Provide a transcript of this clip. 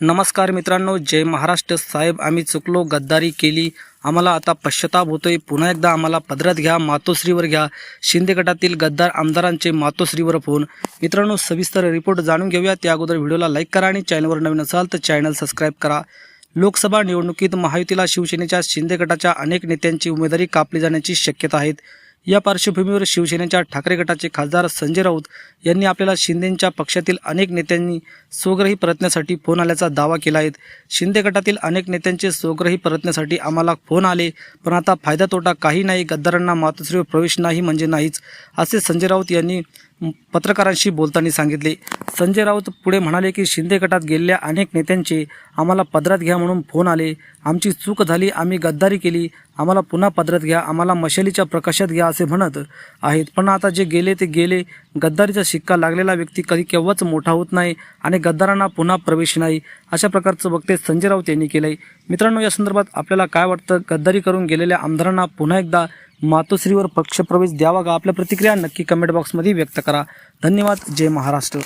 नमस्कार मित्रांनो जय महाराष्ट्र. साहेब आम्ही चुकलो गद्दारी केली. आम्हाला आता पश्चाताप होतोय. पुन्हा एकदा आम्हाला पदरात घ्या मातोश्रीवर घ्या. शिंदे गटातील गद्दार आमदारांचे मातोश्रीवर फोन. मित्रांनो सविस्तर रिपोर्ट जाणून घेऊया. त्या अगोदर व्हिडिओला लाईक करा आणि चॅनलवर नवीन असाल तर चॅनल सबस्क्राईब करा. लोकसभा निवडणुकीत महायुतीला शिवसेनेच्या शिंदे गटाच्या अनेक नेत्यांची उमेदवारी कापली जाण्याची शक्यता आहेत. या पार्श्वभूमीवर शिवसेनेच्या ठाकरे गटाचे खासदार संजय राऊत यांनी आपल्याला शिंदेंच्या पक्षातील अनेक नेत्यांनी स्वग्रही परतण्यासाठी फोन आल्याचा दावा केला आहे. शिंदे गटातील अनेक नेत्यांचे स्वग्रही परतण्यासाठी आम्हाला फोन आले पण आता फायदा तोटा काही नाही गद्दारांना मातोश्रीवर प्रवेश नाही म्हणजे नाहीच असे संजय राऊत यांनी पत्रकारांशी बोलताना सांगितले संजय राऊत पुढे म्हणाले की शिंदे गटात गेलेल्या अनेक नेत्यांचे आम्हाला पदरात घ्या म्हणून फोन आले. आमची चूक झाली आम्ही गद्दारी केली. आम्हाला पुन्हा पदरात घ्या आम्हाला मशालीच्या प्रकाशात घ्या असे म्हणत आहेत. पण आता जे गेले ते गेले. गद्दारीचा शिक्का लागलेला व्यक्ती कधी केव्हाच मोठा होत नाही आणि गद्दारांना पुन्हा प्रवेश नाही अशा प्रकारचं वक्ते संजय राऊत यांनी केलं आहे मित्रांनो या संदर्भात आपल्याला काय वाटतं? गद्दारी करून गेलेल्या आमदारांना पुन्हा एकदा मातोश्रीवर पक्षप्रवेश द्यावा का? आपल्या प्रतिक्रिया नक्की कमेंट बॉक्समध्ये व्यक्त करा. धन्यवाद. जय महाराष्ट्र.